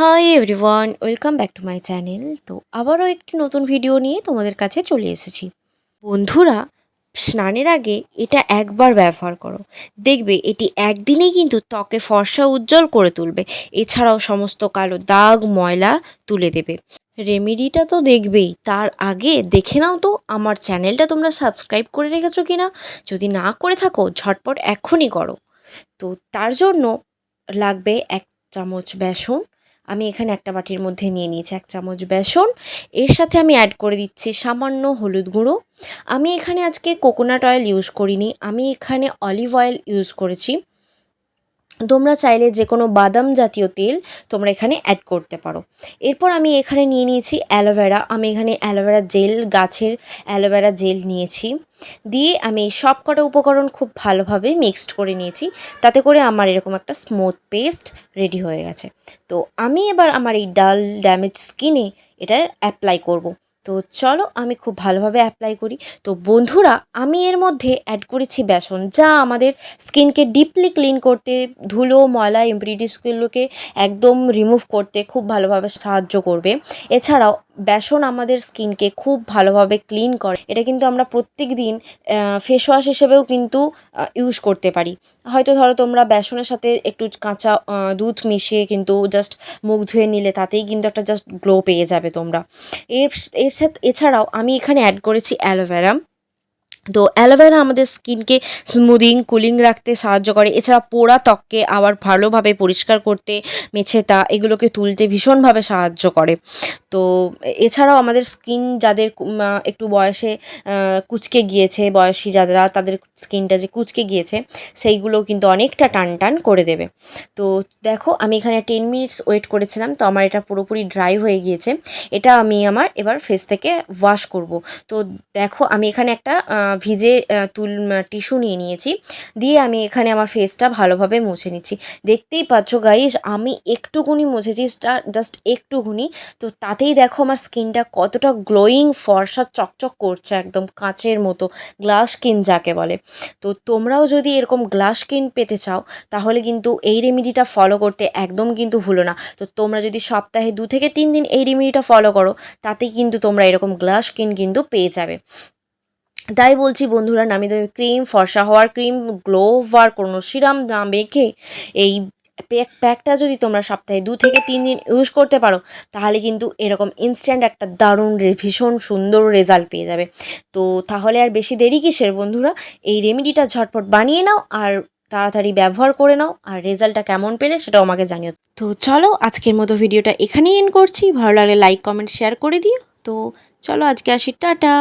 Hi everyone welcome back to my channel তো আবারও একটি নতুন ভিডিও নিয়ে তোমাদের কাছে চলে এসেছি। বন্ধুরা, স্নানের আগে এটা একবার ব্যবহার করো। দেখবে এটি একদিনেই কিন্তু ত্বকে ফর্সা উজ্জ্বল করে তুলবে। এছাড়াও সমস্ত কালো দাগ, ময়লা তুলে দেবে। রেমেডিটা তো দেখবেই। তার আগে দেখে নাও তো আমার চ্যানেলটা তোমরা সাবস্ক্রাইব করে রেখেছো কি না যদি না করে থাকো, ঝটপট এখনই করো। তো তার জন্য লাগবে এক চামচ বেসন আমি এখানে একটা বাটির মধ্যে নিয়ে নিয়েছি এক চামচ বেসন। এর সাথে আমি অ্যাড করে দিচ্ছি সামান্য হলুদ গুঁড়ো। আমি এখানে আজকে কোকোনাট অয়েল ইউজ করিনি, আমি এখানে অলিভ অয়েল ইউজ করেছি। তোমরা চাইলে যে কোনো বাদাম জাতীয় তেল তোমরা এখানে অ্যাড করতে পারো। এরপর আমি এখানে নিয়ে নিয়েছি অ্যালোভেরা আমি এখানে অ্যালোভেরা জেল গাছের অ্যালোভেরা জেল নিয়েছি। দিয়ে আমি সব কটা উপকরণ খুব ভালোভাবে মিক্সড করে নিয়েছি। তাতে করে আমার এরকম একটা স্মুথ পেস্ট রেডি হয়ে গেছে। তো আমি এবার আমার এই ডাল ড্যামেজ স্কিনে এটা অ্যাপ্লাই করব। তো চলো আমি খুব ভালোভাবে অ্যাপ্লাই করি। তো বন্ধুরা, আমি এর মধ্যে অ্যাড করেছি বেসন, যা আমাদের স্কিনকে ডিপলি ক্লিন করতে, ধুলো, ময়লা এমব্রিডিসগুলোকে একদম রিমুভ করতে খুব ভালোভাবে সাহায্য করবে। এছাড়াও বেসন আমাদের স্কিনকে খুব ভালোভাবে ক্লিন করে। এটা কিন্তু আমরা প্রত্যেক দিন ফেস ওয়াশ হিসেবেও কিন্তু ইউজ করতে পারি। হয়তো ধরো তোমরা বেসনের সাথে একটু কাঁচা দুধ মিশিয়ে কিন্তু জাস্ট মুখ ধুয়ে নিলে তাতেই কিন্তু একটা জাস্ট গ্লো পেয়ে যাবে তোমরা। এর এর সাথে, এছাড়াও আমি এখানে অ্যাড করেছি অ্যালোভেরা তো অ্যালোভেরা আমাদের স্কিনকে স্মুদিং কুলিং রাখতে সাহায্য করে। এছাড়া পোড়া ত্বককে আবার ভালোভাবে পরিষ্কার করতে মেছেতা এগুলোকে তুলতে ভীষণভাবে সাহায্য করে। তো এছাড়াও আমাদের স্কিন যাদের একটু বয়সে কুচকে গিয়েছে, বয়সী যারা, তাদের স্কিনটা যে কুচকে গিয়েছে সেইগুলো কিন্তু অনেকটা টান টান করে দেবে। তো দেখো, আমি এখানে টেন মিনিটস ওয়েট করেছিলাম, তো আমার এটা পুরোপুরি ড্রাই হয়ে গিয়েছে। এটা আমি আমার এবার ফেস থেকে ওয়াশ করব। তো দেখো, আমি এখানে একটা ভিজে তুল টিস্যু নিয়ে নিয়েছি। দিয়ে আমি এখানে আমার ফেসটা ভালোভাবে মুছে নিচ্ছি। দেখতেই পাচ্ছ গাইজ আমি একটুকুনি মুছেছি জাস্ট একটুকুনি তো তাতেই দেখো আমার স্কিনটা কতটা গ্লোয়িং ফর্সা, চকচক করছে একদম কাঁচের মতো। গ্লাস স্কিন যাকে বলে। তো তোমরাও যদি এরকম গ্লাস স্কিন পেতে চাও, তাহলে কিন্তু এই রেমিডিটা ফলো করতে একদম কিন্তু ভুলো না। তো তোমরা যদি সপ্তাহে দু থেকে তিন দিন এই রেমিডিটা ফলো করো, তাতেই কিন্তু তোমরা এরকম গ্লাস স্কিন কিন্তু পেয়ে যাবে। তাই বলছি বন্ধুরা, নামি দামি ক্রিম ফর্সা হওয়ার ক্রিম গ্লো হওয়ার কোনো সিরাম না মেখে এই প্যাক প্যাকটা যদি তোমরা সপ্তাহে দু থেকে তিন দিন ইউজ করতে পারো, তাহলে কিন্তু এরকম ইনস্ট্যান্ট একটা দারুণ ভীষণ সুন্দর রেজাল্ট পেয়ে যাবে। তো তাহলে আর বেশি দেরি কিসের বন্ধুরা? এই রেমিডিটা ঝটপট বানিয়ে নাও আর তাড়াতাড়ি ব্যবহার করে নাও আর রেজাল্টটা কেমন পেলে সেটাও আমাকে জানিও। তো চলো, আজকের মতো ভিডিওটা এখানেই এন্ড করছি। ভালো লাগলে লাইক কমেন্ট শেয়ার করে দিও। তো চলো, আজকে আসি, টাটা!